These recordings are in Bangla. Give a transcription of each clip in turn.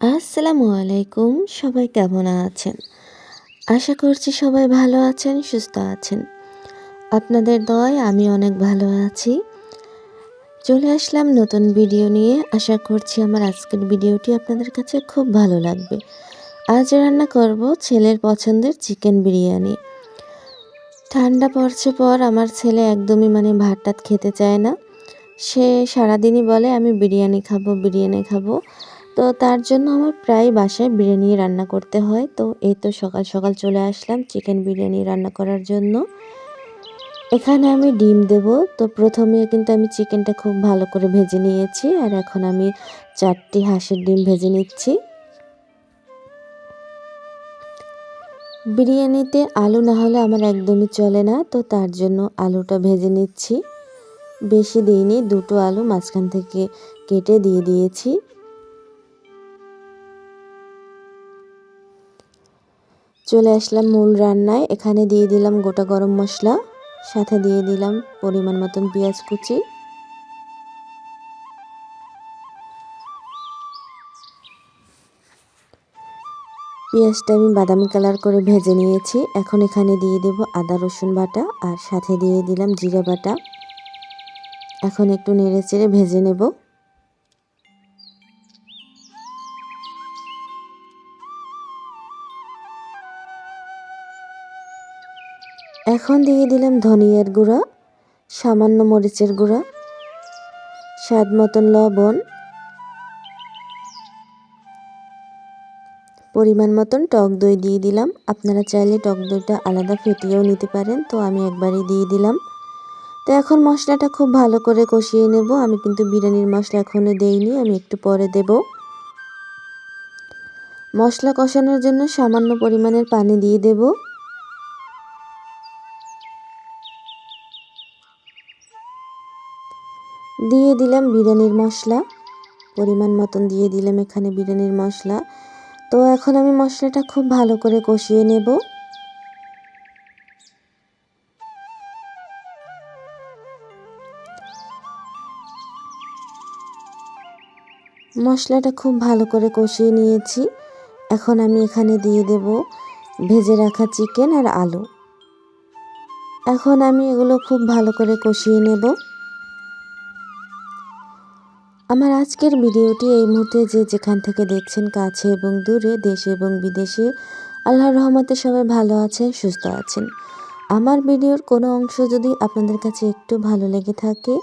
আসসালামু আলাইকুম, সবাই কেমন আছেন? আশা করছি সবাই ভালো আছেন, সুস্থ আছেন। আপনাদের দয় আমি অনেক ভালো আছি। চলে আসলাম নতুন ভিডিও নিয়ে। আশা করছি আমার আজকের ভিডিওটি আপনাদের কাছে খুব ভালো লাগবে। আজ রান্না করব ছেলের পছন্দের চিকেন বিরিয়ানি। ঠান্ডা পড়ছে পর আমার ছেলে একদমই মানে ভাত টাত খেতে চায় না। সে সারাদিনই বলে, আমি বিরিয়ানি খাব বিরিয়ানি খাব। তো তার জন্য আমার প্রায় বাসায় বিরিয়ানি রান্না করতে হয়। তো এই তো সকাল সকাল চলে আসলাম চিকেন বিরিয়ানি রান্না করার জন্য। এখানে আমি ডিম দেব। তো প্রথমে কিন্তু আমি চিকেনটা খুব ভালো করে ভেজে নিয়েছি আর এখন আমি চারটি হাঁসের ডিম ভেজে নিচ্ছি। বিরিয়ানিতে আলু না হলে আমার একদমই চলে না। তো তার জন্য আলুটা ভেজে নিচ্ছি। বেশি দিইনি, দুটো আলু মাঝখান থেকে কেটে দিয়ে দিয়েছি। চলে আসলাম মূল রান্নায়, এখানে দিয়ে দিলাম গোটা গরম মশলা, সাথে দিয়ে দিলাম পরিমাণ মতন পেঁয়াজ কুচি। পেঁয়াজটা আমি বাদামি কালার করে ভেজে নিয়েছি, এখন এখানে দিয়ে দেব আদা রসুন বাটা, আর সাথে দিয়ে দিলাম জিরা বাটা। এখন একটু নেড়ে চেড়ে ভেজে নেব। এখন দিয়ে দিলাম ধনিয়ার গুঁড়া, সামান্য মরিচের গুঁড়া, স্বাদ মতন লবণ, পরিমাণ মতন টক দই দিয়ে দিলাম। আপনারা চাইলে টক দইটা আলাদা ফেটিয়েও নিতে পারেন, তো আমি একবারই দিয়ে দিলাম। তো এখন মশলাটা খুব ভালো করে কষিয়ে নেব। আমি কিন্তু বিরিয়ানির মশলা এখনও দেইনি, আমি একটু পরে দেব। মশলা কষানোর জন্য সামান্য পরিমাণের পানি দিয়ে দেব। দিয়ে দিলাম বিরিয়ানির মশলা। পরিমাণ মতন দিয়ে দিলাম এখানে বিরিয়ানির মশলা। তো এখন আমি মশলাটা খুব ভালো করে কষিয়ে নেব। মশলাটা খুব ভালো করে কষিয়ে নিয়েছি। এখন আমি এখানে দিয়ে দেব ভেজে রাখা চিকেন আর আলু। এখন আমি এগুলো খুব ভালো করে কষিয়ে নেব। আমার আজকের ভিডিওটি এই মুহূর্তে যে যেখান থেকে দেখছেন কাছে এবং দূরে, দেশে এবং বিদেশে, আল্লাহর রহমতে সবাই ভালো আছেন, সুস্থ আছেন। আমার ভিডিওর কোনো অংশ যদি আপনাদের কাছে একটু ভালো লেগে থাকে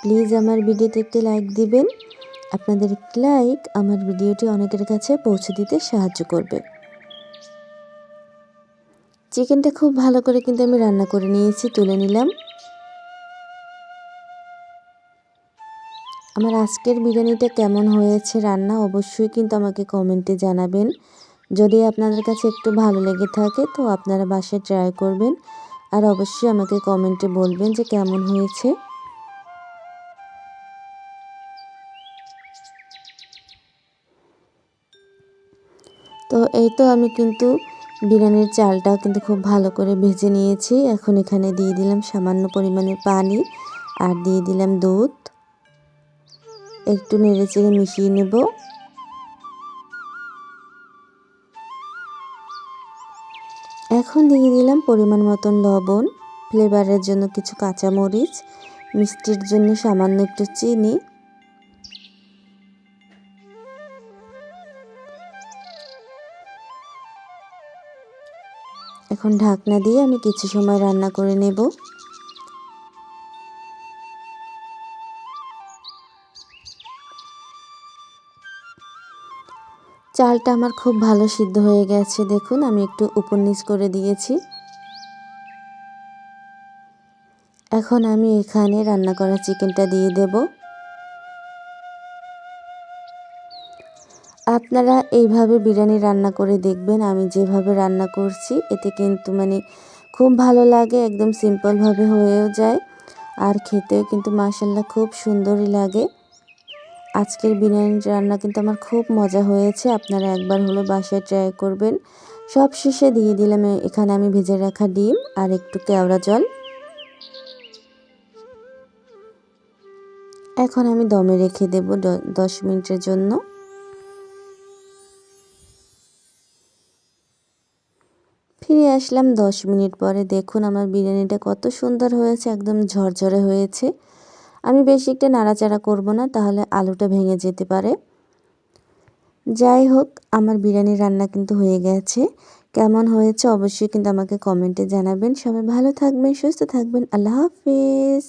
প্লিজ আমার ভিডিওতে একটি লাইক দিবেন। আপনাদের লাইক আমার ভিডিওটি অনেকের কাছে পৌঁছে দিতে সাহায্য করবে। চিকেনটা খুব ভালো করে কিন্তু আমি রান্না করে নিয়েছি, তুলে নিলাম। আমার আজকের বিরিয়ানিটা কেমন হয়েছে রান্না অবশ্যই কিন্তু আমাকে কমেন্টে জানাবেন। যদি আপনাদের কাছে একটু ভালো লেগে থাকে তো আপনারা বাসায় ট্রাই করবেন। আর অবশ্যই আমাকে কমেন্টে বলবেন যে কেমন হয়েছে। এই তো আমি কিন্তু বিরিয়ানির চালটাও কিন্তু খুব ভালো করে ভেজে নিয়েছি। এখন এখানে দিয়ে দিলাম সামান্য পরিমাণে পানি আর দিয়ে দিলাম দুধ। একটু নেড়ে চেড়ে মিশিয়ে নেব। এখন দিয়ে দিলাম পরিমাণ মতন লবণ ফ্লেভারের জন্য কিছু কাঁচামরিচ, মিষ্টির জন্য সামান্য একটু চিনি এখন ঢাকনা দিয়ে আমি কিছু সময় রান্না করে নেব। চালটা আমার খুব ভালো সিদ্ধ হয়ে গেছে, দেখুন আমি একটু উপর নিচ করে দিয়েছি। এখন আমি এখানে রান্না করা চিকেনটা দিয়ে দেব। আপনারা এইভাবে বিরিয়ানি রান্না করে দেখবেন, আমি যেভাবে রান্না করছি, এতে কিন্তু মানে খুব ভালো লাগে, একদম সিম্পলভাবে হয়েও যায়, আর খেতেও কিন্তু মাসাল্লাহ খুব সুন্দরই লাগে। আজকের বিরিয়ানি রান্না কিন্তু আমার খুব মজা হয়েছে, আপনারা একবার হলো বাসায় ট্রাই করবেন। সব শেষে দিয়ে দিলাম, এখানে আমি ভেজে রাখা ডিম আর একটু কেওড়া জল। এখন আমি দমে রেখে দেব দশ মিনিটের জন্য। আসলাম দশ মিনিট পরে। দেখুন আমার বিরিয়ানিটা কত সুন্দর হয়েছে, একদম ঝরঝরে হয়েছে। আমি বেশি একটা নাড়াচাড়া করব না, তাহলে আলুটা ভেঙে যেতে পারে। যাই হোক, আমার বিরিয়ানি রান্না কিন্তু হয়ে গেছে। কেমন হয়েছে অবশ্যই কিন্তু আমাকে কমেন্টে জানাবেন। সবাই ভালো থাকবেন, সুস্থ থাকবেন। আল্লাহ হাফিজ।